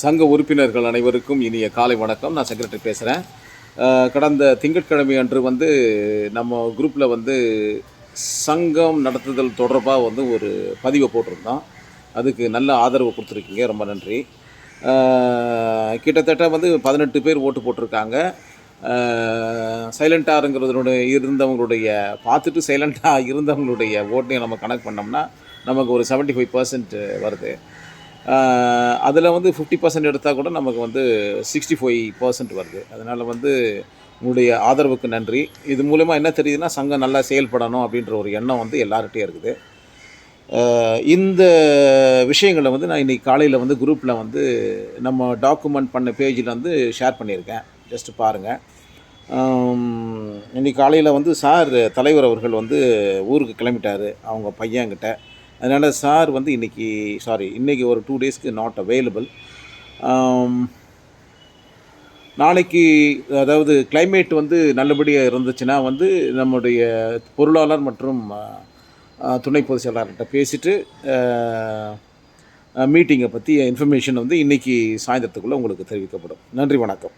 சங்க உறுப்பினர்கள் அனைவருக்கும் இனிய காலை வணக்கம். நான் செக்ரட்டரி பேசுகிறேன் கடந்த திங்கட்கிழமை அன்று வந்து நம்ம குரூப்பில் வந்து சங்கம் நடத்துதல் தொடர்பாக வந்து ஒரு பதிவை போட்டிருந்தோம். அதுக்கு நல்ல ஆதரவு கொடுத்துருக்கீங்க. ரொம்ப நன்றி. கிட்டத்தட்ட வந்து பதினெட்டு பேர் ஓட்டு போட்டிருக்காங்க. சைலண்ட்டாருங்கிறதுனுடைய இருந்தவங்களுடைய பார்த்துட்டு சைலண்ட்டாக இருந்தவங்களுடைய ஓட்டையும் நம்ம கணக்கு பண்ணோம்னா நமக்கு ஒரு 75% ஃபைவ் பர்சன்ட் வருது. அதில் வந்து ஃபிஃப்டி பர்சன்ட் எடுத்தால் கூட நமக்கு வந்து சிக்ஸ்டி ஃபைவ் பர்சன்ட் வருது. அதனால் வந்து உங்களுடைய ஆதரவுக்கு நன்றி. இது மூலயமா என்ன தெரியுதுன்னா சங்கம் நல்லா செயல்படணும் அப்படின்ற ஒரு எண்ணம் வந்து எல்லார்கிட்டையும் இருக்குது. இந்த விஷயங்களை வந்து நான் இன்றைக்கி காலையில் வந்து குரூப்பில் வந்து நம்ம டாக்குமெண்ட் பண்ண பேஜில் வந்து ஷேர் பண்ணியிருக்கேன். ஜஸ்ட் பாருங்கள் இன்றைக்கி காலையில் வந்து சார் தலைவர் அவர்கள் வந்து ஊருக்கு கிளம்பிட்டார். அவங்க பையன்கிட்ட. அதனால் சார் வந்து இன்றைக்கி சாரி இன்றைக்கி ஒரு டூ டேஸ்க்கு நாட் அவைலபிள் நாளைக்கு அதாவது கிளைமேட் வந்து நல்லபடியாக இருந்துச்சுன்னா வந்து நம்முடைய பொருளாளர் மற்றும் துணை பொதுச் செயலாளர்கிட்ட பேசிவிட்டு மீட்டிங்கை பற்றி இன்ஃபர்மேஷன் வந்து இன்றைக்கி சாயந்தரத்துக்குள்ளே உங்களுக்கு தெரிவிக்கப்படும். நன்றி வணக்கம்.